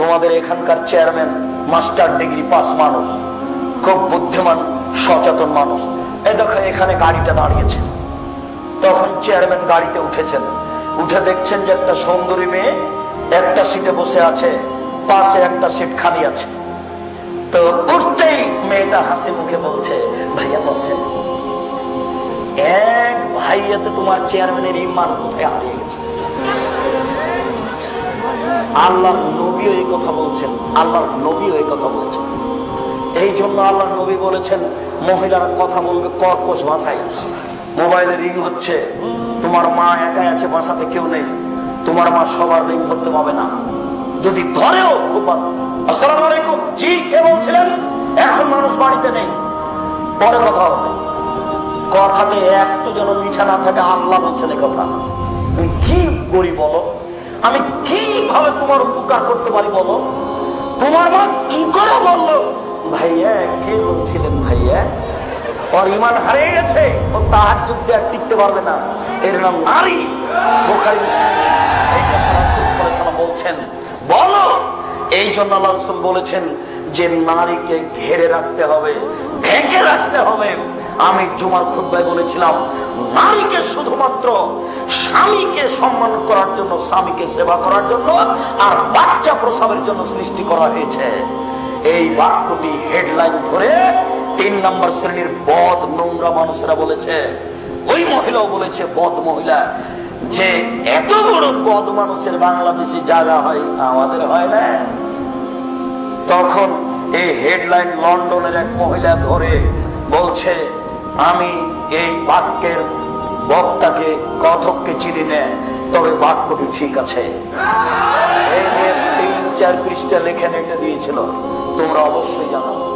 তোমাদের এখানকার chairman, master degree pass মানুষ, খুব বুদ্ধিমান, সচেতন মানুষ। এ দেখো, এখানে গাড়িটা দাঁড়িয়েছে। তখন চেয়ারম্যান গাড়িতে উঠেছেন। উঠে দেখছেন যে একটা সুন্দরী মেয়ে একটা সিটে বসে আছে, পাশে একটা সিট খালি আছে। তো উঠতেই মেয়েটা হাসি মুখে বলছে, ভাইয়া, বসেন। এক ভাইয়াতে তোমার চেয়ারম্যানের ইমান কোথায় হারিয়ে গেছে? আল্লাহর নবীও এই কথা বলছেন, আল্লাহর নবীও এই কথা বলছেন। এই জন্য আল্লাহর নবী বলেছেন, মহিলারা কথা বলবে কর্কশ ভাষায়। মোবাইলে রিং হচ্ছে, তোমার মা একাই আছে বাসাতে, কেউ নেই। তোমার মা সবার রিং ধরতে পাবে না। যদি ধরেও, খুব। আসসালামু আলাইকুম। জি, কে বলছিলেন? এখন মানুষ বাড়িতে নেই। পরে কথা হবে। কথাতে একটু যেন মিঠা না থাকে, আল্লাহ বলছেন কথা। কি করি? আমি কীভাবে তোমার উপকার করতে পারি বলো? তোমার মা কি করে বলল? ভাইয়া, কে বলছিলেন ভাইয়া? ওর ইমান হারিয়ে গেছে, ও তাহার যুদ্ধে আর টিকতে পারবে না। এর নাম নারী। বোখারি মুসলিম। এই কথা রাসূল বলছেন। বলো, এই জন্য আল্লাহ রসুল বলেছেন যে নারীকে ঘেরে রাখতে হবে, ঢেকে রাখতে হবে। আমি জুমার খুদ্ায় বলেছিলাম, নারীকে শুধুমাত্র স্বামীকে সম্মান করার জন্য, স্বামীকে সেবা করার জন্য আর বাচ্চা প্রসবের জন্য সৃষ্টি করা হয়েছে। এই বাক্যটি হেডলাইন ধরে তিন নম্বর শ্রেণির বদ নোংরা মানুষরা বলেছে, ওই মহিলাও বলেছে, বদ মহিলা, যে এত বড় পদ মানুষের বাংলাদেশে জায়গা হয়, আমাদের হয় না। তখন এই হেডলাইন লন্ডনের এক মহিলা ধরে বলছে আমি এই বাক্যের বক্তাকে কথককে চিনি না, তবে বাক্যটি ঠিক আছে। এই নিয়ে তিন চার পৃষ্ঠা লেখেন, এটা দিয়েছিল। তোমরা অবশ্যই জানো।